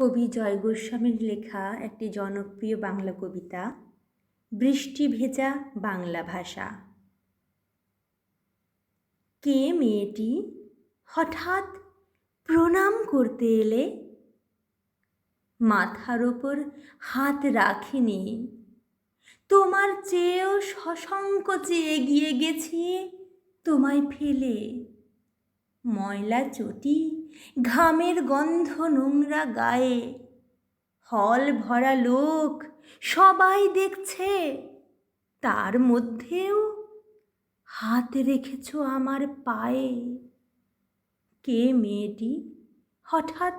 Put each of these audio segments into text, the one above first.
কবি জয় গোস্বামীর লেখা একটি জনপ্রিয় বাংলা কবিতা, বৃষ্টি ভেজা বাংলা ভাষা। কে মেয়েটি হঠাৎ প্রণাম করতে এলে? মাথার ওপর হাত রাখিনি। তোমার চেয়েও সসংকোচে এগিয়ে গেছি, তোমায় ফেলে ময়লা চটি, ঘামের গন্ধ নোংরা গায়ে। হল ভরা লোক সবাই দেখছে, তার মধ্যেও হাত রেখেছ আমার পায়ে। কে মেয়েটি হঠাৎ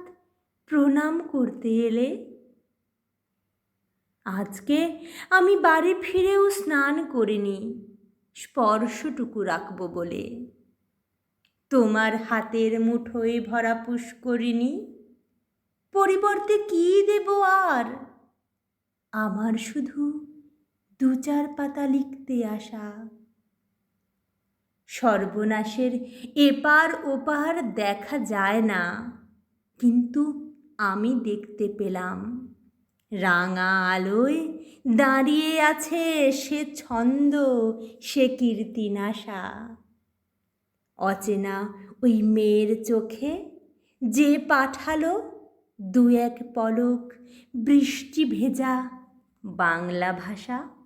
প্রণাম করতে এলে? আজকে আমি বাড়ি ফিরেও স্নান করিনি, স্পর্শটুকু রাখব বলে। তোমার হাতের মুঠোয় ভরা পুষ্করিণী, পরিবর্তে কি দেব আর? আমার শুধু দু চার পাতা লিখতে আসা সর্বনাশের এপার ওপার দেখা যায় না, কিন্তু আমি দেখতে পেলাম। রাঙা আলোয় দাঁড়িয়ে আছে সে ছন্দ, সে কীর্তিনাশা। অচেনা ওই মেয়ের চোখে যে পাঠালো দু এক পলক বৃষ্টি ভেজা বাংলা ভাষা।